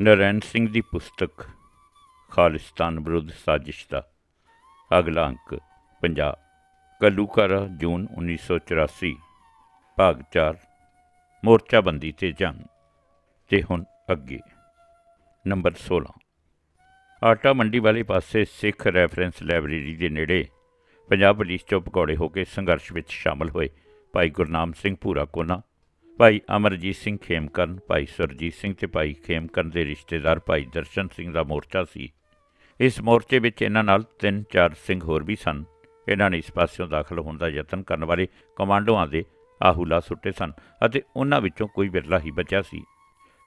ਨਰੈਣ ਸਿੰਘ ਦੀ ਪੁਸਤਕ ਖਾਲਿਸਤਾਨ ਵਿਰੁੱਧ ਸਾਜ਼ਿਸ਼ ਦਾ ਅਗਲਾ ਅੰਕ ਪੰਜਾਬ ਕਲੂਕਾਰਾ, ਜੂਨ 1984 ਭਾਗ 4 ਮੋਰਚਾਬੰਦੀ ਤੇ ਜੰਗ ਤੇ ਹੁਣ ਅੱਗੇ। ਨੰਬਰ 16 ਆਟਾ ਮੰਡੀ ਵਾਲੇ ਪਾਸੇ ਸਿੱਖ ਰੈਫਰੈਂਸ ਲਾਇਬ੍ਰੇਰੀ ਦੇ ਨੇੜੇ ਪੰਜਾਬ ਪੁਲਿਸ ਚੋਂ ਪਕੌੜੇ ਹੋ ਕੇ ਸੰਘਰਸ਼ ਵਿੱਚ ਸ਼ਾਮਲ ਹੋਏ ਭਾਈ ਗੁਰਨਾਮ ਸਿੰਘ ਭੂਰਾ ਕੋਨਾ ਭਾਈ ਅਮਰਜੀਤ ਸਿੰਘ ਖੇਮਕਰਨ, ਭਾਈ ਸੁਰਜੀਤ ਸਿੰਘ ਤੇ ਭਾਈ ਖੇਮਕਰਨ ਦੇ ਰਿਸ਼ਤੇਦਾਰ ਭਾਈ ਦਰਸ਼ਨ ਸਿੰਘ ਦਾ ਮੋਰਚਾ ਸੀ। ਇਸ ਮੋਰਚੇ ਵਿੱਚ ਇਹਨਾਂ ਨਾਲ ਤਿੰਨ ਚਾਰ ਸਿੰਘ ਹੋਰ ਵੀ ਸਨ। ਇਹਨਾਂ ਨੇ ਇਸ ਪਾਸਿਓਂ ਦਾਖਲ ਹੋਣ ਦਾ ਯਤਨ ਕਰਨ ਵਾਲੇ ਕਮਾਂਡੋਆਂ ਦੇ ਆਹੂਲਾ ਸੁੱਟੇ ਸਨ ਅਤੇ ਉਹਨਾਂ ਵਿੱਚੋਂ ਕੋਈ ਵਿਰਲਾ ਹੀ ਬਚਿਆ ਸੀ।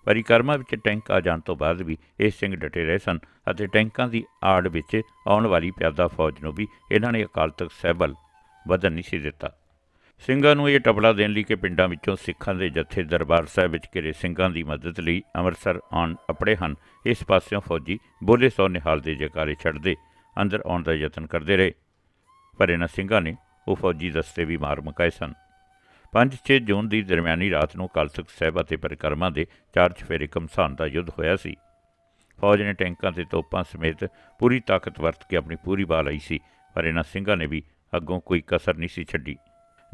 ਪਰਿਕਰਮਾ ਵਿੱਚ ਟੈਂਕ ਆ ਜਾਣ ਤੋਂ ਬਾਅਦ ਵੀ ਇਹ ਸਿੰਘ ਡਟੇ ਰਹੇ ਸਨ ਅਤੇ ਟੈਂਕਾਂ ਦੀ ਆੜ ਵਿੱਚ ਆਉਣ ਵਾਲੀ ਪਿਆਦਾ ਫੌਜ ਨੂੰ ਵੀ ਇਹਨਾਂ ਨੇ ਅਕਾਲ ਤਖਤ ਸਹਿਬਲ ਵਧਣ ਨਹੀਂ ਸੀ ਦਿੱਤਾ। ਸਿੰਘਾਂ ਨੂੰ ਇਹ ਟਪਲਾ ਦੇਣ ਲਈ ਕਿ ਪਿੰਡਾਂ ਵਿੱਚੋਂ ਸਿੱਖਾਂ ਦੇ ਜਥੇ ਦਰਬਾਰ ਸਾਹਿਬ ਵਿੱਚ ਘਿਰੇ ਸਿੰਘਾਂ ਦੀ ਮਦਦ ਲਈ ਅੰਮ੍ਰਿਤਸਰ ਆਉਣ ਅਪੜੇ ਹਨ। ਇਸ ਪਾਸਿਓਂ ਫੌਜੀ ਬੋਲੇ ਸੌ ਨਿਹਾਲ ਦੇ ਜਕਾਰੇ ਛੱਡਦੇ ਅੰਦਰ ਆਉਣ ਦਾ ਯਤਨ ਕਰਦੇ ਰਹੇ। ਪਰ ਇਹਨਾਂ ਸਿੰਘਾਂ ਨੇ ਉਹ ਫੌਜੀ ਦਸਤੇ ਵੀ ਮਾਰ ਮੁਕਾਏ ਸਨ। 5-6 ਜੂਨ ਦੀ ਦਰਮਿਆਨੀ ਰਾਤ ਨੂੰ ਅਕਾਲ ਤਖਤ ਸਾਹਿਬ ਅਤੇ ਪਰਿਕਰਮਾ ਦੇ ਚਾਰ ਚਫੇਰੇ ਘਮਸਾਨ ਦਾ ਯੁੱਧ ਹੋਇਆ ਸੀ। ਫੌਜ ਨੇ ਟੈਂਕਾਂ ਤੇ ਤੋਪਾਂ ਸਮੇਤ ਪੂਰੀ ਤਾਕਤ ਵਰਤ ਕੇ ਆਪਣੀ ਪੂਰੀ ਬਾਹ ਲਈ ਸੀ, ਪਰ ਇਹਨਾਂ ਸਿੰਘਾਂ ਨੇ ਵੀ ਅੱਗੋਂ ਕੋਈ ਕਸਰ ਨਹੀਂ ਸੀ ਛੱਡੀ।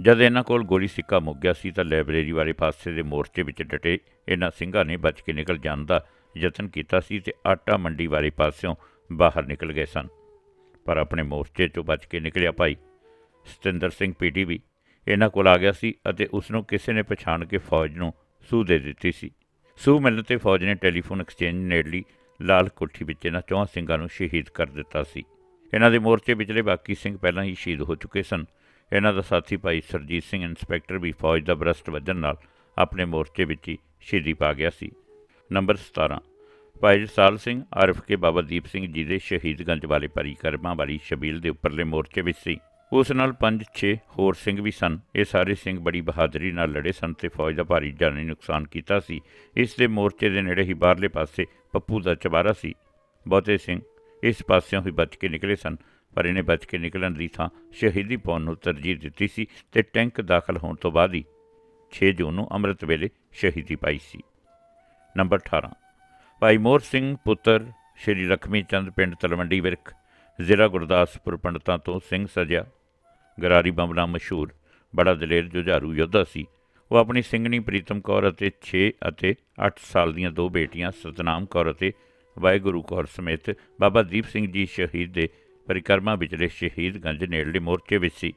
ਜਦ ਇਹਨਾਂ ਕੋਲ ਗੋਲੀ ਸਿੱਕਾ ਮੁੱਕ ਗਿਆ ਸੀ ਤਾਂ ਲਾਇਬ੍ਰੇਰੀ ਵਾਲੇ ਪਾਸੇ ਦੇ ਮੋਰਚੇ ਵਿੱਚ ਡਟੇ ਇਹਨਾਂ ਸਿੰਘਾਂ ਨੇ ਬਚ ਕੇ ਨਿਕਲ ਜਾਣ ਦਾ ਯਤਨ ਕੀਤਾ ਸੀ ਤੇ ਆਟਾ ਮੰਡੀ ਵਾਲੇ ਪਾਸਿਓਂ ਬਾਹਰ ਨਿਕਲ ਗਏ ਸਨ। ਪਰ ਆਪਣੇ ਮੋਰਚੇ 'ਚੋਂ ਬਚ ਕੇ ਨਿਕਲਿਆ ਭਾਈ। ਸਤਿੰਦਰ ਸਿੰਘ ਪੀਟੀ ਵੀ ਇਹਨਾਂ ਕੋਲ ਆ ਗਿਆ ਸੀ ਅਤੇ ਉਸ ਨੂੰ ਕਿਸੇ ਨੇ ਪਛਾਣ ਕੇ ਫੌਜ ਨੂੰ ਸੂਹ ਦੇ ਦਿੱਤੀ ਸੀ। ਸੂਹ ਮਿਲਣ ਤੇ ਫੌਜ ਨੇ ਟੈਲੀਫੋਨ ਐਕਸਚੇਂਜ ਨੇੜਲੀ ਲਾਲ ਕੋਠੀ ਵਿੱਚ ਇਹਨਾਂ ਚੌਹਾਂ ਸਿੰਘਾਂ ਨੂੰ ਸ਼ਹੀਦ ਕਰ ਦਿੱਤਾ ਸੀ। ਇਹਨਾਂ ਦੇ ਮੋਰਚੇ ਵਿਚਲੇ ਬਾਕੀ ਸਿੰਘ ਪਹਿਲਾਂ ਹੀ ਸ਼ਹੀਦ ਹੋ ਚੁੱਕੇ ਸਨ। ਇਹਨਾਂ ਦਾ ਸਾਥੀ ਭਾਈ ਸਰਜੀਤ ਸਿੰਘ, ਇੰਸਪੈਕਟਰ ਵੀ ਫੌਜ ਦਾ ਬਰਸਟ ਵੱਜਣ ਨਾਲ ਆਪਣੇ ਮੋਰਚੇ ਵਿੱਚ ਹੀ ਸ਼ਹੀਦੀ ਪਾ ਗਿਆ ਸੀ। ਨੰਬਰ 17 ਭਾਈ ਰਸਾਲ ਸਿੰਘ ਆਰਫ ਕੇ ਬਾਬਾ ਦੀਪ ਸਿੰਘ ਜੀ ਦੇ ਸ਼ਹੀਦਗੰਜ ਵਾਲੇ ਪਰਿਕਰਮਾ ਵਾਲੀ ਸ਼ਬੀਲ ਦੇ ਉੱਪਰਲੇ ਮੋਰਚੇ ਵਿੱਚ ਸੀ। ਉਸ ਨਾਲ 5-6 ਹੋਰ ਸਿੰਘ ਵੀ ਸਨ। ਇਹ ਸਾਰੇ ਸਿੰਘ ਬੜੀ ਬਹਾਦਰੀ ਨਾਲ ਲੜੇ ਸਨ ਤੇ ਫੌਜ ਦਾ ਭਾਰੀ ਜਾਨੀ ਨੁਕਸਾਨ ਕੀਤਾ ਸੀ। ਇਸ ਦੇ ਮੋਰਚੇ ਦੇ ਨੇੜੇ ਹੀ ਬਾਹਰਲੇ ਪਾਸੇ ਪੱਪੂ ਦਾ ਚਬਾਰਾ ਸੀ। ਬਹੁਤੇ ਸਿੰਘ ਇਸ ਪਾਸਿਓਂ ਹੀ ਬਚ ਕੇ ਨਿਕਲੇ ਸਨ। ਪਰ ਇਹਨੇ ਬਚ ਕੇ ਨਿਕਲਣ ਦੀ ਥਾਂ ਸ਼ਹੀਦੀ ਪਾਉਣ ਨੂੰ ਤਰਜੀਹ ਦਿੱਤੀ ਸੀ ਤੇ ਟੈਂਕ ਦਾਖਲ ਹੋਣ ਤੋਂ ਬਾਅਦ ਹੀ 6 ਜੂਨ ਨੂੰ ਅੰਮ੍ਰਿਤ ਵੇਲੇ ਸ਼ਹੀਦੀ ਪਾਈ ਸੀ। ਨੰਬਰ 18 ਭਾਈ ਮੋਹਰ ਸਿੰਘ ਪੁੱਤਰ ਸ਼੍ਰੀ ਲਖਮੀ ਚੰਦ ਪਿੰਡ ਤਲਵੰਡੀ ਵਿਰਕ ਜ਼ਿਲ੍ਹਾ ਗੁਰਦਾਸਪੁਰ ਪੰਡਤਾਂ ਤੋਂ ਸਿੰਘ ਸਜਿਆ, ਗਰਾਰੀ ਬੰਬ ਮਸ਼ਹੂਰ, ਬੜਾ ਦਲੇਰ ਜੁਝਾਰੂ ਯੋਧਾ ਸੀ। ਉਹ ਆਪਣੀ ਸਿੰਘਣੀ ਪ੍ਰੀਤਮ ਕੌਰ ਅਤੇ 6 ਅਤੇ 8 ਸਾਲ ਦੀਆਂ ਦੋ ਬੇਟੀਆਂ ਸਤਨਾਮ ਕੌਰ ਅਤੇ ਵਾਹਿਗੁਰੂ ਕੌਰ ਸਮੇਤ ਬਾਬਾ ਦੀਪ ਸਿੰਘ ਜੀ ਸ਼ਹੀਦ ਦੇ ਪਰਿਕਰਮਾ ਵਿਚਲੇ ਸ਼ਹੀਦਗੰਜ ਨੇੜਲੇ ਮੋਰਚੇ ਵਿੱਚ ਸੀ।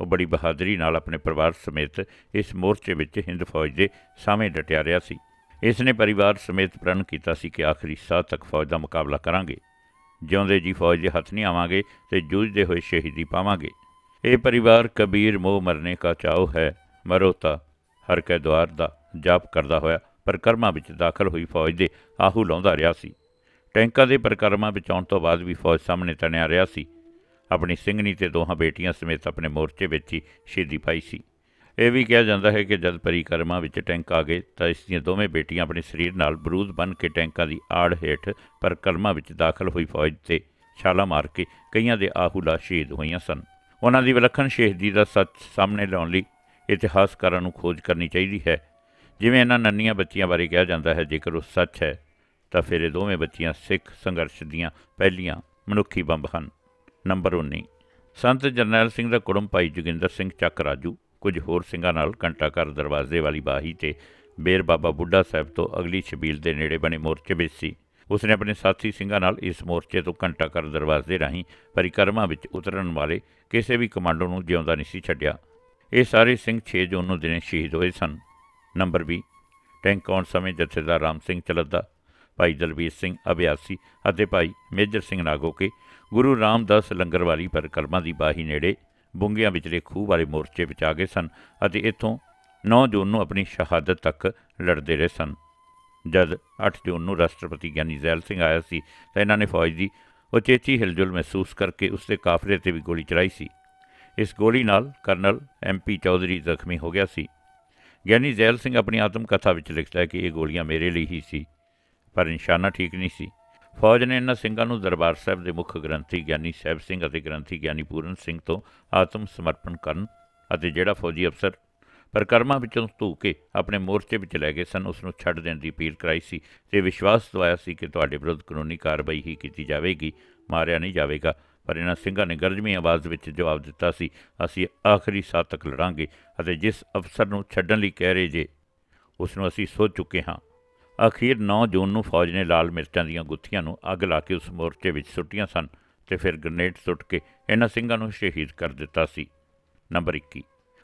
ਉਹ ਬੜੀ ਬਹਾਦਰੀ ਨਾਲ ਆਪਣੇ ਪਰਿਵਾਰ ਸਮੇਤ ਇਸ ਮੋਰਚੇ ਵਿੱਚ ਹਿੰਦ ਫੌਜ ਦੇ ਸਾਹਮਣੇ ਡਟਿਆ ਰਿਹਾ ਸੀ। ਇਸ ਨੇ ਪਰਿਵਾਰ ਸਮੇਤ ਪ੍ਰਣ ਕੀਤਾ ਸੀ ਕਿ ਆਖਰੀ ਸਾਹ ਤੱਕ ਫੌਜ ਦਾ ਮੁਕਾਬਲਾ ਕਰਾਂਗੇ। ਜਿਉਂਦੇ ਜੀ ਫੌਜ ਦੇ ਹੱਥ ਨਹੀਂ ਆਵਾਂਗੇ ਤੇ ਜੂਝਦੇ ਹੋਏ ਸ਼ਹੀਦੀ ਪਾਵਾਂਗੇ। ਇਹ ਪਰਿਵਾਰ ਕਬੀਰ ਮੋਹ ਮਰਨੇ ਕਾ ਚਾਉ ਹੈ, ਮਰੋ ਤਾ ਹਰ ਕੈ ਦੁਆਰ ਦਾ ਜਾਪ ਕਰਦਾ ਹੋਇਆ ਪਰਿਕਰਮਾ ਵਿੱਚ ਦਾਖਲ ਹੋਈ ਫੌਜ ਦੇ ਆਹੂ ਲਾਉਂਦਾ ਰਿਹਾ ਸੀ। ਟੈਂਕਾਂ ਦੇ ਪਰਿਕਰਮਾ ਬਚਾਉਣ ਤੋਂ ਬਾਅਦ ਵੀ ਫੌਜ ਸਾਹਮਣੇ ਤਣਿਆ ਰਿਹਾ ਸੀ। ਆਪਣੀ ਸਿੰਘਣੀ ਤੇ ਦੋਹਾਂ ਬੇਟੀਆਂ ਸਮੇਤ ਆਪਣੇ ਮੋਰਚੇ ਵਿੱਚ ਹੀ ਸ਼ਹੀਦੀ ਪਾਈ ਸੀ। ਇਹ ਵੀ ਕਿਹਾ ਜਾਂਦਾ ਹੈ ਕਿ ਜਦ ਪਰਿਕਰਮਾ ਵਿੱਚ ਟੈਂਕ ਆ ਗਏ ਤਾਂ ਇਸ ਦੀਆਂ ਦੋਵੇਂ ਬੇਟੀਆਂ ਆਪਣੇ ਸਰੀਰ ਨਾਲ ਬਰੂਦ ਬਨ ਕੇ ਟੈਂਕਾਂ ਦੀ ਆੜ ਹੇਠ ਪਰਿਕਰਮਾ ਵਿੱਚ ਦਾਖਲ ਹੋਈ ਫੌਜ ਤੇ ਛਾਲਾ ਮਾਰ ਕੇ ਕਈਆਂ ਦੇ ਆਹੂਲਾ ਸ਼ਹੀਦ ਹੋਈਆਂ ਸਨ। ਉਹਨਾਂ ਦੀ ਵਿਲੱਖਣ ਸ਼ਹੀਦੀ ਦਾ ਸੱਚ ਸਾਹਮਣੇ ਲਿਆਉਣ ਲਈ ਇਤਿਹਾਸਕਾਰਾਂ ਨੂੰ ਖੋਜ ਕਰਨੀ ਚਾਹੀਦੀ ਹੈ। ਜਿਵੇਂ ਇਹਨਾਂ ਨੰਨੀਆਂ ਬੱਚੀਆਂ ਬਾਰੇ ਕਿਹਾ ਜਾਂਦਾ ਹੈ, ਜੇਕਰ ਉਹ ਸੱਚ ਹੈ ਤਾਂ ਫਿਰ ਇਹ ਦੋਵੇਂ ਬੱਚੀਆਂ ਸਿੱਖ ਸੰਘਰਸ਼ ਦੀਆਂ ਪਹਿਲੀਆਂ ਮਨੁੱਖੀ ਬੰਬ ਹਨ। ਨੰਬਰ 19 ਸੰਤ ਜਰਨੈਲ ਸਿੰਘ ਦਾ ਕੁੜਮ ਭਾਈ ਜੋਗਿੰਦਰ ਸਿੰਘ ਚੱਕ ਰਾਜੂ, ਕੁਝ ਹੋਰ ਸਿੰਘਾਂ ਨਾਲ ਘੰਟਾ ਘਰ ਦਰਵਾਜ਼ੇ ਵਾਲੀ ਬਾਹੀ ਤੇ ਬੇਰ ਬਾਬਾ ਬੁੱਢਾ ਸਾਹਿਬ ਤੋਂ ਅਗਲੀ ਛਬੀਲ ਦੇ ਨੇੜੇ ਬਣੇ ਮੋਰਚੇ ਵਿੱਚ ਸੀ। ਉਸਨੇ ਆਪਣੇ ਸਾਥੀ ਸਿੰਘਾਂ ਨਾਲ ਇਸ ਮੋਰਚੇ ਤੋਂ ਘੰਟਾ ਘਰ ਦਰਵਾਜ਼ੇ ਰਾਹੀਂ ਪਰਿਕਰਮਾ ਵਿੱਚ ਉਤਰਨ ਵਾਲੇ ਕਿਸੇ ਵੀ ਕਮਾਂਡੋ ਨੂੰ ਜਿਉਂਦਾ ਨਹੀਂ ਸੀ ਛੱਡਿਆ। ਇਹ ਸਾਰੇ ਸਿੰਘ 6 ਜੂਨ ਨੂੰ ਦਿਨੇ ਸ਼ਹੀਦ ਹੋਏ ਸਨ। ਨੰਬਰ 20 ਟੈਂਕ ਆਉਣ ਸਮੇਂ ਜਥੇਦਾਰ ਰਾਮ ਸਿੰਘ ਚਲੱਦਾ ਭਾਈ ਦਲਬੀਰ ਸਿੰਘ ਅਭਿਆਸੀ ਅਤੇ ਭਾਈ ਮੇਜਰ ਸਿੰਘ ਨਾਗੋਕੇ ਗੁਰੂ ਰਾਮਦਾਸ ਲੰਗਰ ਵਾਲੀ ਪਰਿਕਰਮਾ ਦੀ ਬਾਹੀ ਨੇੜੇ ਬੁੰਗਿਆਂ ਵਿਚਲੇ ਖੂਹ ਵਾਲੇ ਮੋਰਚੇ ਵਿੱਚ ਆ ਗਏ ਸਨ ਅਤੇ ਇੱਥੋਂ 9 ਜੂਨ ਨੂੰ ਆਪਣੀ ਸ਼ਹਾਦਤ ਤੱਕ ਲੜਦੇ ਰਹੇ ਸਨ। ਜਦ 8 ਜੂਨ ਨੂੰ ਰਾਸ਼ਟਰਪਤੀ ਗਿਆਨੀ ਜ਼ੈਲ ਸਿੰਘ ਆਇਆ ਸੀ ਤਾਂ ਇਹਨਾਂ ਨੇ ਫੌਜ ਦੀ ਉਚੇਚੀ ਹਿਲਜੁਲ ਮਹਿਸੂਸ ਕਰਕੇ ਉਸ ਦੇ ਕਾਫਲੇ ਤੇ ਵੀ ਗੋਲੀ ਚਲਾਈ ਸੀ। ਇਸ ਗੋਲੀ ਨਾਲ ਕਰਨਲ ਐਮਪੀ ਚੌਧਰੀ ਜ਼ਖਮੀ ਹੋ ਗਿਆ ਸੀ। ਗਿਆਨੀ ਜ਼ੈਲ ਸਿੰਘ ਆਪਣੀ ਆਤਮ ਕਥਾ ਵਿੱਚ ਲਿਖਦਾ ਹੈ ਕਿ ਇਹ ਗੋਲੀਆਂ ਮੇਰੇ ਲਈ ਹੀ ਸੀ। ਪਰ ਨਿਸ਼ਾਨਾ ਠੀਕ ਨਹੀਂ ਸੀ। ਫੌਜ ਨੇ ਇਹਨਾਂ ਸਿੰਘਾਂ ਨੂੰ ਦਰਬਾਰ ਸਾਹਿਬ ਦੇ ਮੁੱਖ ਗ੍ਰੰਥੀ ਗਿਆਨੀ ਸਾਹਿਬ ਸਿੰਘ ਅਤੇ ਗ੍ਰੰਥੀ ਗਿਆਨੀ ਪੂਰਨ ਸਿੰਘ ਤੋਂ ਆਤਮ ਸਮਰਪਣ ਕਰਨ ਅਤੇ ਜਿਹੜਾ ਫੌਜੀ ਅਫਸਰ ਪ੍ਰਕਰਮਾਂ ਵਿੱਚੋਂ ਧੂ ਕੇ ਆਪਣੇ ਮੋਰਚੇ ਵਿੱਚ ਲੈ ਗਏ ਸਨ, ਉਸ ਨੂੰ ਛੱਡ ਦੇਣ ਦੀ ਅਪੀਲ ਕਰਾਈ ਸੀ ਤੇ ਵਿਸ਼ਵਾਸ ਦਵਾਇਆ ਸੀ ਕਿ ਤੁਹਾਡੇ ਵਿਰੁੱਧ ਕਾਨੂੰਨੀ ਕਾਰਵਾਈ ਹੀ ਕੀਤੀ ਜਾਵੇਗੀ, ਮਾਰਿਆ ਨਹੀਂ ਜਾਵੇਗਾ। ਪਰ ਇਹਨਾਂ ਸਿੰਘਾਂ ਨੇ ਗਰਜਵੀਂ ਆਵਾਜ਼ ਵਿੱਚ ਜਵਾਬ ਦਿੱਤਾ ਸੀ, ਅਸੀਂ ਆਖਰੀ ਸਾਹ ਤੱਕ ਲੜਾਂਗੇ ਅਤੇ ਜਿਸ ਅਫਸਰ ਨੂੰ ਛੱਡਣ ਲਈ ਕਹਿ ਰਹੇ ਜੇ, ਉਸ ਨੂੰ ਅਸੀਂ ਸੋਚ ਚੁੱਕੇ ਹਾਂ। ਅਖੀਰ 9 ਜੂਨ ਨੂੰ ਫੌਜ ਨੇ ਲਾਲ ਮਿਰਚਾਂ ਦੀਆਂ ਗੁੱਥੀਆਂ ਨੂੰ ਅੱਗ ਲਾ ਕੇ ਉਸ ਮੋਰਚੇ ਵਿੱਚ ਸੁੱਟੀਆਂ ਸਨ ਤੇ ਫਿਰ ਗ੍ਰਨੇਡ ਸੁੱਟ ਕੇ ਇਹਨਾਂ ਸਿੰਘਾਂ ਨੂੰ ਸ਼ਹੀਦ ਕਰ ਦਿੱਤਾ ਸੀ। ਨੰਬਰ 21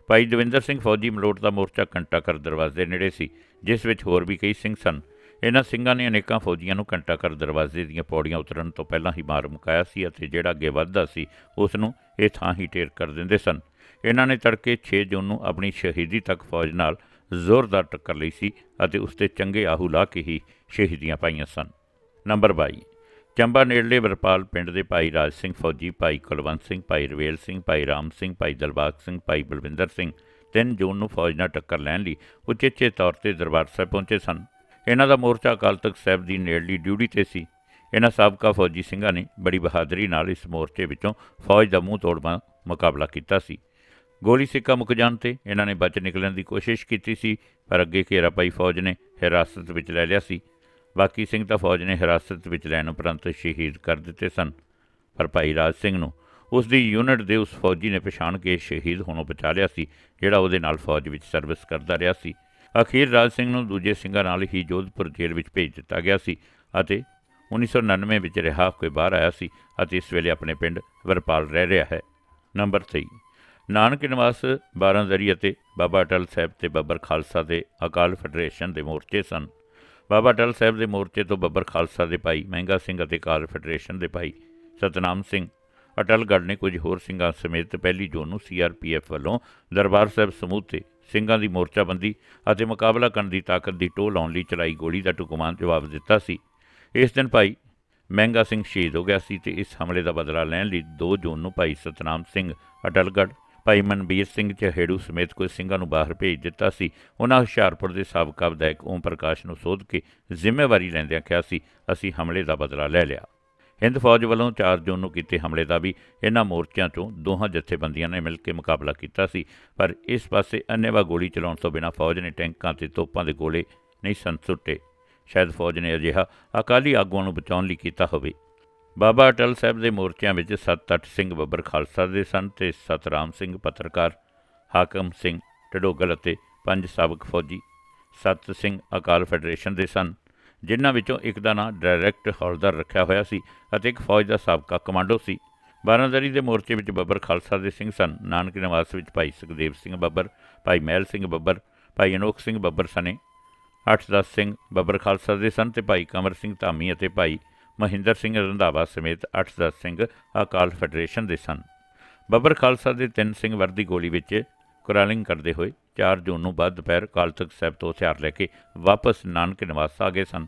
ਭਾਈ ਦਵਿੰਦਰ ਸਿੰਘ ਫੌਜੀ ਮਲੋਟ ਦਾ ਮੋਰਚਾ ਘੰਟਾਘਰ ਦਰਵਾਜ਼ੇ ਨੇੜੇ ਸੀ, ਜਿਸ ਵਿੱਚ ਹੋਰ ਵੀ ਕਈ ਸਿੰਘ ਸਨ। ਇਹਨਾਂ ਸਿੰਘਾਂ ਨੇ ਅਨੇਕਾਂ ਫੌਜੀਆਂ ਨੂੰ ਘੰਟਾ ਘਰ ਦਰਵਾਜ਼ੇ ਦੀਆਂ ਪੌੜੀਆਂ ਉਤਰਨ ਤੋਂ ਪਹਿਲਾਂ ਹੀ ਮਾਰ ਮੁਕਾਇਆ ਸੀ ਅਤੇ ਜਿਹੜਾ ਅੱਗੇ ਵੱਧਦਾ ਸੀ, ਉਸ ਨੂੰ ਇਹ ਥਾਂ ਹੀ ਢੇਰ ਕਰ ਦਿੰਦੇ ਸਨ। ਇਹਨਾਂ ਨੇ ਤੜਕੇ 6 ਜੂਨ ਨੂੰ ਆਪਣੀ ਸ਼ਹੀਦੀ ਤੱਕ ਫੌਜ ਨਾਲ ਜ਼ੋਰਦਾਰ ਟੱਕਰ ਲਈ ਸੀ ਅਤੇ ਉਸ ਤੇ ਚੰਗੇ ਆਹੂ ਲਾ ਕੇ ਹੀ ਸ਼ਹੀਦੀਆਂ ਪਾਈਆਂ ਸਨ। ਨੰਬਰ 22 ਚੰਬਾ ਨੇੜਲੇ ਵਰਪਾਲ ਪਿੰਡ ਦੇ ਭਾਈ ਰਾਜ ਸਿੰਘ ਫੌਜੀ, ਭਾਈ ਕੁਲਵੰਤ ਸਿੰਘ, ਭਾਈ ਰਵੇਲ ਸਿੰਘ, ਭਾਈ ਰਾਮ ਸਿੰਘ, ਭਾਈ ਦਲਬਾਗ ਸਿੰਘ, ਭਾਈ ਬਲਵਿੰਦਰ ਸਿੰਘ 3 ਜੂਨ ਨੂੰ ਫੌਜ ਨਾਲ ਟੱਕਰ ਲੈਣ ਲਈ ਉਚੇਚੇ ਤੌਰ ਤੇ ਦਰਬਾਰ ਸਾਹਿਬ ਪਹੁੰਚੇ ਸਨ। ਇਹਨਾਂ ਦਾ ਮੋਰਚਾ ਅਕਾਲ ਤਖਤ ਸਾਹਿਬ ਦੀ ਨੇੜਲੀ ਡਿਊਟੀ ਤੇ ਸੀ। ਇਹਨਾਂ ਸਾਬਕਾ ਫੌਜੀ ਸਿੰਘਾਂ ਨੇ ਬੜੀ ਬਹਾਦਰੀ ਨਾਲ ਇਸ ਮੋਰਚੇ ਵਿੱਚੋਂ ਫੌਜ ਦਾ ਮੂੰਹ ਤੋੜਵਾ ਮੁਕਾਬਲਾ ਕੀਤਾ ਸੀ। ਗੋਲੀ ਸਿੱਕਾ ਮੁੱਕ ਜਾਣ ਤੇ ਇਹਨਾਂ ਨੇ ਬਚ ਨਿਕਲਣ ਦੀ ਕੋਸ਼ਿਸ਼ ਕੀਤੀ ਸੀ, ਪਰ ਅੱਗੇ ਘੇਰਾ ਪਾਈ ਫੌਜ ਨੇ ਹਿਰਾਸਤ ਵਿੱਚ ਲੈ ਲਿਆ ਸੀ। ਬਾਕੀ ਸਿੰਘ ਤਾਂ ਫੌਜ ਨੇ ਹਿਰਾਸਤ ਵਿੱਚ ਲੈਣ ਉਪਰੰਤ ਸ਼ਹੀਦ ਕਰ ਦਿੱਤੇ ਸਨ। ਪਰ ਭਾਈ ਰਾਜ ਸਿੰਘ ਨੂੰ ਉਸ ਦੀ ਯੂਨਿਟ ਦੇ ਉਸ ਫੌਜੀ ਨੇ ਪਛਾਣ ਕੇ ਸ਼ਹੀਦ ਹੋਣੋਂ ਬਚਾ ਲਿਆ ਸੀ, ਜਿਹੜਾ ਉਹਦੇ ਨਾਲ ਫੌਜ ਵਿੱਚ ਸਰਵਿਸ ਕਰਦਾ ਰਿਹਾ ਸੀ। ਅਖੀਰ ਰਾਜ ਸਿੰਘ ਨੂੰ ਦੂਜੇ ਸਿੰਘਾਂ ਨਾਲ ਹੀ ਜੋਧਪੁਰ ਜੇਲ੍ਹ ਵਿੱਚ ਭੇਜ ਦਿੱਤਾ ਗਿਆ ਸੀ ਅਤੇ 1999 ਵਿੱਚ ਰਿਹਾ ਹੋ ਬਾਹਰ ਆਇਆ ਸੀ ਅਤੇ ਇਸ ਵੇਲੇ ਆਪਣੇ ਪਿੰਡ ਵਰਪਾਲ ਰਹਿ ਰਿਹਾ ਹੈ। ਨੰਬਰ 23 ਨਾਨਕ ਨਿਵਾਸ ਬਾਰਾਂ ਜ਼ਰੀ ਅਤੇ ਬਾਬਾ ਅਟਲ ਸਾਹਿਬ ਤੇ ਬੱਬਰ ਖਾਲਸਾ ਦੇ ਅਕਾਲ ਫੈਡਰੇਸ਼ਨ ਦੇ ਮੋਰਚੇ ਸਨ। ਬਾਬਾ ਅਟਲ ਸਾਹਿਬ ਦੇ ਮੋਰਚੇ ਤੋਂ ਬੱਬਰ ਖਾਲਸਾ ਦੇ ਭਾਈ ਮਹਿੰਗਾ ਸਿੰਘ ਅਤੇ ਅਕਾਲ ਫੈਡਰੇਸ਼ਨ ਦੇ ਭਾਈ ਸਤਨਾਮ ਸਿੰਘ। ਅਟਲਗੜ੍ਹ ਨੇ ਕੁਝ ਹੋਰ ਸਿੰਘਾਂ ਸਮੇਤ ਪਹਿਲੀ ਜੂਨ ਨੂੰ ਸੀਆਰਪੀਐਫ ਵੱਲੋਂ ਦਰਬਾਰ ਸਾਹਿਬ ਸਮੂਹ ਤੇ ਸਿੰਘਾਂ ਦੀ ਮੋਰਚਾਬੰਦੀ ਅਤੇ ਮੁਕਾਬਲਾ ਕਰਨ ਦੀ ਤਾਕਤ ਦੀ ਟੋਹ ਲਾਉਣ ਲਈ ਚਲਾਈ ਗੋਲੀ ਦਾ ਟੁਕਮਾਨ ਜਵਾਬ ਦਿੱਤਾ ਸੀ। ਇਸ ਦਿਨ ਭਾਈ ਮਹਿੰਗਾ ਸਿੰਘ ਸ਼ਹੀਦ ਹੋ ਗਿਆ ਸੀ ਤੇ ਇਸ ਹਮਲੇ ਦਾ ਬਦਲਾ ਲੈਣ ਲਈ 2 ਜੂਨ ਨੂੰ ਭਾਈ ਸਤਨਾਮ ਸਿੰਘ ਅਟਲਗੜ੍ਹ ਭਾਈ ਮਨਬੀਰ ਸਿੰਘ ਚਹੇੜੂ ਸਮੇਤ ਕੁਝ ਸਿੰਘਾਂ ਨੂੰ ਬਾਹਰ ਭੇਜ ਦਿੱਤਾ ਸੀ। ਉਹਨਾਂ ਹੁਸ਼ਿਆਰਪੁਰ ਦੇ ਸਾਬਕਾ ਵਿਧਾਇਕ ਓਮ ਪ੍ਰਕਾਸ਼ ਨੂੰ ਸੋਧ ਕੇ ਜ਼ਿੰਮੇਵਾਰੀ ਲੈਂਦਿਆਂ ਕਿਹਾ ਸੀ, ਅਸੀਂ ਹਮਲੇ ਦਾ ਬਦਲਾ ਲੈ ਲਿਆ। ਹਿੰਦ ਫੌਜ ਵੱਲੋਂ 4 ਜੂਨ ਨੂੰ ਕੀਤੇ ਹਮਲੇ ਦਾ ਵੀ ਇਹਨਾਂ ਮੋਰਚਿਆਂ 'ਚੋਂ ਦੋਹਾਂ ਜਥੇਬੰਦੀਆਂ ਨੇ ਮਿਲ ਕੇ ਮੁਕਾਬਲਾ ਕੀਤਾ ਸੀ। ਪਰ ਇਸ ਪਾਸੇ ਅੰਨੇਵਾਹ ਗੋਲੀ ਚਲਾਉਣ ਤੋਂ ਬਿਨਾਂ ਫੌਜ ਨੇ ਟੈਂਕਾਂ ਤੇ ਤੋਪਾਂ ਦੇ ਗੋਲੇ ਨਹੀਂ ਸਨ ਸੁੱਟੇ। ਸ਼ਾਇਦ ਫੌਜ ਨੇ ਅਜਿਹਾ ਅਕਾਲੀ ਆਗੂਆਂ ਨੂੰ ਬਚਾਉਣ ਲਈ ਕੀਤਾ ਹੋਵੇ। ਬਾਬਾ ਅਟਲ ਸਾਹਿਬ ਦੇ ਮੋਰਚਿਆਂ ਵਿੱਚ ਸੱਤ ਅੱਠ ਸਿੰਘ ਬੱਬਰ ਖਾਲਸਾ ਦੇ ਸਨ ਤੇ ਸਤਰਾਮ ਸਿੰਘ ਪੱਤਰਕਾਰ, ਹਾਕਮ ਸਿੰਘ ਢਡੋਗਲ ਅਤੇ ਪੰਜ ਸਾਬਕ ਫੌਜੀ, ਸੱਤ ਸਿੰਘ ਅਕਾਲ ਫੈਡਰੇਸ਼ਨ ਦੇ ਸਨ, ਜਿਨ੍ਹਾਂ ਵਿੱਚੋਂ ਇੱਕ ਦਾ ਨਾਂ ਡਾਇਰੈਕਟ ਹੌਲਦਾਰ ਰੱਖਿਆ ਹੋਇਆ ਸੀ ਅਤੇ ਇੱਕ ਫੌਜ ਦਾ ਸਾਬਕਾ ਕਮਾਂਡੋ ਸੀ। ਬਾਰਾਂਦਰੀ ਦੇ ਮੋਰਚੇ ਵਿੱਚ ਬੱਬਰ ਖਾਲਸਾ ਦੇ ਸਿੰਘ ਸਨ, ਨਾਨਕ ਨਿਵਾਸ ਵਿੱਚ ਭਾਈ ਸੁਖਦੇਵ ਸਿੰਘ ਬੱਬਰ, ਭਾਈ ਮਹਿਲ ਸਿੰਘ ਬੱਬਰ, ਭਾਈ ਅਨੋਖ ਸਿੰਘ ਬੱਬਰ ਸਨੇ 8-10 ਸਿੰਘ ਬੱਬਰ ਖਾਲਸਾ ਦੇ ਸਨ ਤੇ ਭਾਈ ਕਮਰ ਸਿੰਘ ਧਾਮੀ ਅਤੇ ਭਾਈ ਮਹਿੰਦਰ ਸਿੰਘ ਰੰਧਾਵਾ ਸਮੇਤ 8-10 ਸਿੰਘ ਅਕਾਲ ਫੈਡਰੇਸ਼ਨ ਦੇ ਸਨ। ਬੱਬਰ ਖਾਲਸਾ ਦੇ ਤਿੰਨ ਸਿੰਘ ਵਰਦੀ ਗੋਲੀ ਵਿੱਚ ਕੁਰਾਲਿੰਗ ਕਰਦੇ ਹੋਏ 4 ਜੂਨ ਨੂੰ ਬਾਅਦ ਦੁਪਹਿਰ ਅਕਾਲ ਤਖਤ ਸਾਹਿਬ ਤੋਂ ਹਥਿਆਰ ਲੈ ਕੇ ਵਾਪਸ ਨਾਨਕ ਨਿਵਾਸ ਆ ਗਏ ਸਨ।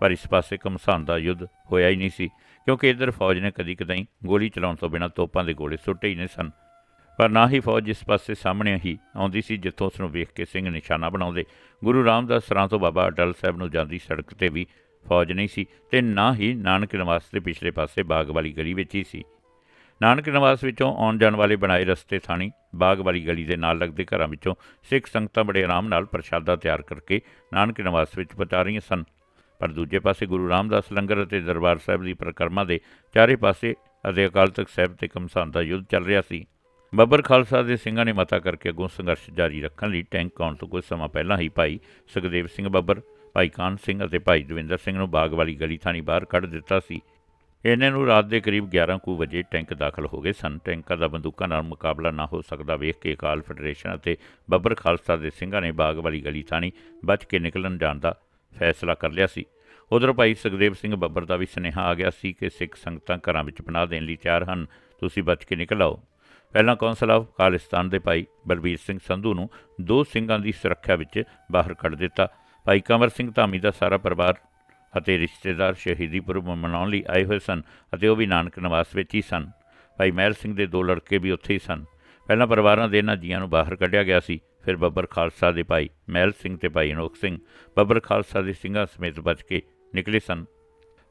ਪਰ ਇਸ ਪਾਸੇ ਘਮਸਾਨ ਦਾ ਯੁੱਧ ਹੋਇਆ ਹੀ ਨਹੀਂ ਸੀ, ਕਿਉਂਕਿ ਇਧਰ ਫੌਜ ਨੇ ਕਦੀ ਕਦਾਈ ਗੋਲੀ ਚਲਾਉਣ ਤੋਂ ਬਿਨਾਂ ਤੋਪਾਂ ਦੇ ਗੋਲੇ ਸੁੱਟੇ ਹੀ ਨਹੀਂ ਸਨ। ਪਰ ਨਾ ਹੀ ਫੌਜ ਇਸ ਪਾਸੇ ਸਾਹਮਣੇ ਹੀ ਆਉਂਦੀ ਸੀ ਜਿੱਥੋਂ ਉਸ ਨੂੰ ਵੇਖ ਕੇ ਸਿੰਘ ਨਿਸ਼ਾਨਾ ਬਣਾਉਂਦੇ। ਗੁਰੂ ਰਾਮਦਾਸ ਸਰਾਂ ਤੋਂ ਬਾਬਾ ਅਟਲ ਸਾਹਿਬ ਨੂੰ ਜਾਂਦੀ ਸੜਕ ਤੇ ਵੀ ਫੌਜ ਨਹੀਂ ਸੀ ਤੇ ਨਾ ਹੀ ਨਾਨਕ ਨਿਵਾਸ ਦੇ ਪਿਛਲੇ ਪਾਸੇ ਬਾਗ ਵਾਲੀ ਗਲੀ ਵਿੱਚ ਹੀ ਸੀ। ਨਾਨਕ ਨਿਵਾਸ ਵਿੱਚੋਂ ਆਉਣ ਜਾਣ ਵਾਲੇ ਬਣਾਏ ਰਸਤੇ ਥਾਣੀ ਬਾਗ ਵਾਲੀ ਗਲੀ ਦੇ ਨਾਲ ਲੱਗਦੇ ਘਰਾਂ ਵਿੱਚੋਂ ਸਿੱਖ ਸੰਗਤਾਂ ਬੜੇ ਆਰਾਮ ਨਾਲ ਪ੍ਰਸ਼ਾਦਾ ਤਿਆਰ ਕਰਕੇ ਨਾਨਕ ਨਿਵਾਸ ਵਿੱਚ ਪਹੁੰਚਾ ਰਹੀਆਂ ਸਨ। ਪਰ ਦੂਜੇ ਪਾਸੇ ਗੁਰੂ ਰਾਮਦਾਸ ਲੰਗਰ ਅਤੇ ਦਰਬਾਰ ਸਾਹਿਬ ਦੀ ਪਰਿਕਰਮਾ ਦੇ ਚਾਰੇ ਪਾਸੇ ਅਤੇ ਅਕਾਲ ਤਖਤ ਸਾਹਿਬ ਤੇ ਕਮਸਾਨ ਦਾ ਯੁੱਧ ਚੱਲ ਰਿਹਾ ਸੀ। ਬੱਬਰ ਖਾਲਸਾ ਦੇ ਸਿੰਘਾਂ ਨੇ ਮਤਾ ਕਰਕੇ ਅੱਗੋਂ ਸੰਘਰਸ਼ ਜਾਰੀ ਰੱਖਣ ਲਈ ਟੈਂਕ ਆਉਣ ਤੋਂ ਕੁਝ ਸਮਾਂ ਪਹਿਲਾਂ ਹੀ ਭਾਈ ਸੁਖਦੇਵ ਸਿੰਘ ਬੱਬਰ ਭਾਈ ਕਾਨ ਸਿੰਘ ਅਤੇ ਭਾਈ ਦਵਿੰਦਰ ਸਿੰਘ ਨੂੰ ਬਾਗ ਵਾਲੀ ਗਲੀ ਥਾਣੀ ਬਾਹਰ ਕੱਢ ਦਿੱਤਾ ਸੀ। ਇਹਨਾਂ ਨੂੰ ਰਾਤ ਦੇ ਕਰੀਬ 11 ਕੁ ਵਜੇ ਟੈਂਕ ਦਾਖਲ ਹੋ ਗਏ ਸਨ। ਟੈਂਕਾਂ ਦਾ ਬੰਦੂਕਾਂ ਨਾਲ ਮੁਕਾਬਲਾ ਨਾ ਹੋ ਸਕਦਾ। ਵੇਖ ਕੇ ਅਕਾਲ ਫੈਡਰੇਸ਼ਨ ਅਤੇ ਬੱਬਰ ਖਾਲਸਾ ਦੇ ਸਿੰਘਾਂ ਨੇ ਬਾਗ ਵਾਲੀ ਗਲੀ ਥਾਣੀ ਬਚ ਕੇ ਨਿਕਲਣ ਜਾਣ ਦਾ ਫੈਸਲਾ ਕਰ ਲਿਆ ਸੀ। ਉਧਰ ਭਾਈ ਸੁਖਦੇਵ ਸਿੰਘ ਬੱਬਰ ਦਾ ਵੀ ਸੁਨੇਹਾ ਆ ਗਿਆ ਸੀ ਕਿ ਸਿੱਖ ਸੰਗਤਾਂ ਘਰਾਂ ਵਿੱਚ ਪਨਾਹ ਦੇਣ ਲਈ ਤਿਆਰ ਹਨ। ਤੁਸੀਂ ਬਚ ਕੇ ਨਿਕਲ ਆਓ। ਪਹਿਲਾਂ ਕੌਂਸਲ ਆਫ ਖਾਲਿਸਤਾਨ ਦੇ ਭਾਈ ਬਲਬੀਰ ਸਿੰਘ ਸੰਧੂ ਨੂੰ ਦੋ ਸਿੰਘਾਂ ਦੀ ਸੁਰੱਖਿਆ ਵਿੱਚ ਬਾਹਰ ਕੱਢ ਦਿੱਤਾ। ਭਾਈ ਕਮਰ ਸਿੰਘ ਧਾਮੀ ਦਾ ਸਾਰਾ ਪਰਿਵਾਰ ਅਤੇ ਰਿਸ਼ਤੇਦਾਰ ਸ਼ਹੀਦੀ ਪੁਰਬ ਮਨਾਉਣ ਲਈ ਆਏ ਹੋਏ ਸਨ ਅਤੇ ਉਹ ਵੀ ਨਾਨਕ ਨਿਵਾਸ ਵਿੱਚ ਹੀ ਸਨ। ਭਾਈ ਮਹਿਲ ਸਿੰਘ ਦੇ ਦੋ ਲੜਕੇ ਵੀ ਉੱਥੇ ਹੀ ਸਨ। ਪਹਿਲਾਂ ਪਰਿਵਾਰਾਂ ਦੇ ਇਹਨਾਂ ਜੀਆਂ ਨੂੰ ਬਾਹਰ ਕੱਢਿਆ ਗਿਆ ਸੀ, ਫਿਰ ਬੱਬਰ ਖਾਲਸਾ ਦੇ ਭਾਈ ਮਹਿਲ ਸਿੰਘ ਤੇ ਭਾਈ ਅਨੋਖ ਸਿੰਘ ਬੱਬਰ ਖਾਲਸਾ ਦੇ ਸਿੰਘਾਂ ਸਮੇਤ ਬਚ ਕੇ ਨਿਕਲੇ ਸਨ।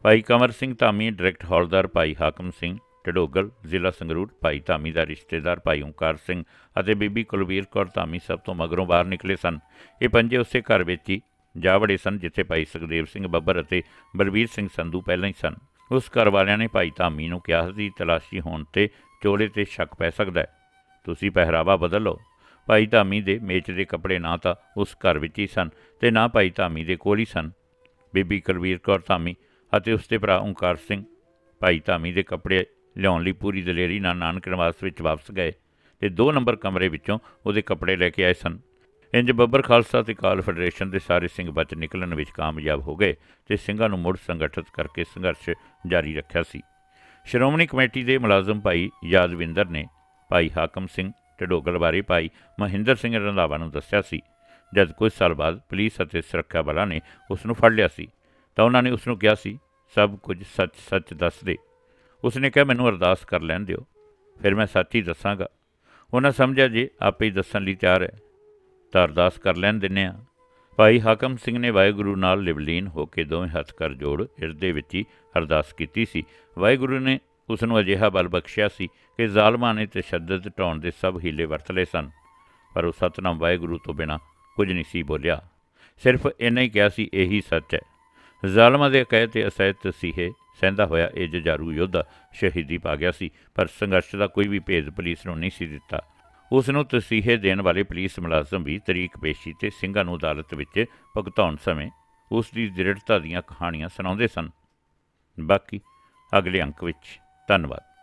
ਭਾਈ ਕਮਰ ਸਿੰਘ ਧਾਮੀ, ਡਾਇਰੈਕਟ ਹੌਲਦਾਰ ਭਾਈ ਹਾਕਮ ਸਿੰਘ, ਢਡੋਗਲ, ਜ਼ਿਲ੍ਹਾ ਸੰਗਰੂਰ, ਭਾਈ ਧਾਮੀ ਦਾ ਰਿਸ਼ਤੇਦਾਰ ਭਾਈ ਓਂਕਾਰ ਸਿੰਘ ਅਤੇ ਬੀਬੀ ਕੁਲਵੀਰ ਕੌਰ ਧਾਮੀ ਸਭ ਤੋਂ ਮਗਰੋਂ ਬਾਹਰ ਨਿਕਲੇ ਸਨ। ਇਹ ਪੰਜੇ ਉਸੇ ਘਰ ਵਿੱਚ ਹੀ ਜਾ ਵੜੇ ਸਨ, ਜਿੱਥੇ ਭਾਈ ਸੁਖਦੇਵ ਸਿੰਘ ਬੱਬਰ ਅਤੇ ਬਲਵੀਰ ਸਿੰਘ ਸੰਧੂ ਪਹਿਲਾਂ ਹੀ ਸਨ। ਉਸ ਘਰ ਵਾਲਿਆਂ ਨੇ ਭਾਈ ਧਾਮੀ ਨੂੰ ਕਿਹਾ ਸੀ ਤਲਾਸ਼ੀ ਹੋਣ ਤੇ ਚੋਲੇ ਤੇ ਸ਼ੱਕ ਪੈ ਸਕਦਾ ਹੈ। ਤੁਸੀਂ ਪਹਿਰਾਵਾ ਬਦਲ ਲਓ। ਭਾਈ ਧਾਮੀ ਦੇ ਮੇਚ ਦੇ ਕੱਪੜੇ ਨਾ ਤਾਂ ਉਸ ਘਰ ਵਿੱਚ ਹੀ ਸਨ ਤੇ ਨਾ ਭਾਈ ਧਾਮੀ ਦੇ ਕੋਲ ਹੀ ਸਨ। ਬੀਬੀ ਕੁਲਵੀਰ ਕੌਰ ਧਾਮੀ ਅਤੇ ਉਸ ਦੇ ਭਰਾ ਓਂਕਾਰ ਸਿੰਘ ਭਾਈ ਧਾਮੀ ਦੇ ਕੱਪੜੇ ਲਿਆਉਣ ਲਈ ਪੂਰੀ ਦਲੇਰੀ ਨਾਲ ਨਾਨਕ ਨਿਵਾਸ ਵਿੱਚ ਵਾਪਸ ਗਏ ਤੇ 2 ਨੰਬਰ ਕਮਰੇ ਵਿੱਚੋਂ ਉਹਦੇ ਕੱਪੜੇ ਲੈ ਕੇ ਆਏ ਸਨ। ਇੰਜ ਬੱਬਰ ਖਾਲਸਾ ਤੇ ਕਾਲ ਫੈਡਰੇਸ਼ਨ ਦੇ ਸਾਰੇ ਸਿੰਘ ਬਚ ਨਿਕਲਣ ਵਿੱਚ ਕਾਮਯਾਬ ਹੋ ਗਏ ਤੇ ਸਿੰਘਾਂ ਨੂੰ ਮੁੜ ਸੰਗਠਿਤ ਕਰਕੇ ਸੰਘਰਸ਼ ਜਾਰੀ ਰੱਖਿਆ ਸੀ। ਸ਼੍ਰੋਮਣੀ ਕਮੇਟੀ ਦੇ ਮੁਲਾਜ਼ਮ ਭਾਈ ਯਾਦਵਿੰਦਰ ਨੇ ਭਾਈ ਹਾਕਮ ਸਿੰਘ ਢਡੋਗਲ ਬਾਰੇ ਭਾਈ ਮਹਿੰਦਰ ਸਿੰਘ ਰੰਧਾਵਾ ਨੂੰ ਦੱਸਿਆ ਸੀ। ਜਦ ਕੁਝ ਸਾਲ ਬਾਅਦ ਪੁਲਿਸ ਅਤੇ ਸੁਰੱਖਿਆ ਬਲਾਂ ਨੇ ਉਸ ਨੂੰ ਫੜ ਲਿਆ ਸੀ, ਤਾਂ ਉਹਨਾਂ ਨੇ ਉਸ ਨੂੰ ਕਿਹਾ ਸੀ, ਸਭ ਕੁਝ ਸੱਚ-ਸੱਚ ਦੱਸ ਦੇ। ਉਸ ਨੇ ਕਿਹਾ, ਮੈਨੂੰ ਅਰਦਾਸ ਕਰ ਲੈਣ ਦਿਓ, ਫਿਰ ਮੈਂ ਸੱਚ ਹੀ ਦੱਸਾਂਗਾ। ਉਹਨਾਂ ਸਮਝਿਆ, ਜੇ ਆਪੇ ਹੀ ਦੱਸਣ ਲਈ ਤਿਆਰ ਹੈ। ਤਾਂ ਅਰਦਾਸ ਕਰ ਲੈਣ ਦਿੰਨੇ ਆ ਭਾਈ ਹਾਕਮ ਸਿੰਘ ਨੇ ਵਾਹਿਗੁਰੂ ਨਾਲ ਲਿਵਲੀਨ ਹੋ ਕੇ ਦੋਵੇਂ ਹੱਥ ਕਰ ਜੋੜ ਹਿਰਦੇ ਵਿੱਚ ਹੀ ਅਰਦਾਸ ਕੀਤੀ ਸੀ। ਵਾਹਿਗੁਰੂ ਨੇ ਉਸ ਨੂੰ ਅਜਿਹਾ ਬਲ ਬਖਸ਼ਿਆ ਸੀ ਕਿ ਜ਼ਾਲਮਾਂ ਨੇ ਤਸ਼ੱਦਦ ਢਾਉਣ ਦੇ ਸਭ ਹੀਲੇ ਵਰਤ ਲਏ ਸਨ। ਪਰ ਉਹ ਸਤਨਾਮ ਵਾਹਿਗੁਰੂ ਤੋਂ ਬਿਨਾ ਕੁਝ ਨਹੀਂ ਸੀ ਬੋਲਿਆ। ਸਿਰਫ ਇੰਨਾ ਹੀ ਕਿਹਾ ਸੀ, ਇਹੀ ਸੱਚ ਹੈ। ਜ਼ਾਲਮਾਂ ਦੇ ਕਹਿ ਤੇ ਅਸਹਿਤ ਸੀਹੇ ਸਹਿੰਦਾ ਹੋਇਆ ਇਹ ਜੁਝਾਰੂ ਯੋਧਾ ਸ਼ਹੀਦੀ ਪਾ ਗਿਆ ਸੀ, ਪਰ ਸੰਘਰਸ਼ ਦਾ ਕੋਈ ਵੀ ਭੇਦ ਪੁਲਿਸ ਨੂੰ ਨਹੀਂ ਸੀ ਦਿੱਤਾ। ਉਸ ਨੂੰ ਤਸੀਹੇ ਦੇਣ ਵਾਲੇ ਪੁਲਿਸ ਮੁਲਾਜ਼ਮ ਵੀ ਤਰੀਕ ਪੇਸ਼ੀ ਤੇ ਸਿੰਘਾਂ ਨੂੰ ਅਦਾਲਤ ਵਿੱਚ ਭੁਗਤਾਉਣ ਸਮੇਂ ਉਸ ਦੀ ਦ੍ਰਿੜਤਾ ਦੀਆਂ ਕਹਾਣੀਆਂ ਸੁਣਾਉਂਦੇ ਸਨ। ਬਾਕੀ ਅਗਲੇ ਅੰਕ ਵਿੱਚ, ਧੰਨਵਾਦ।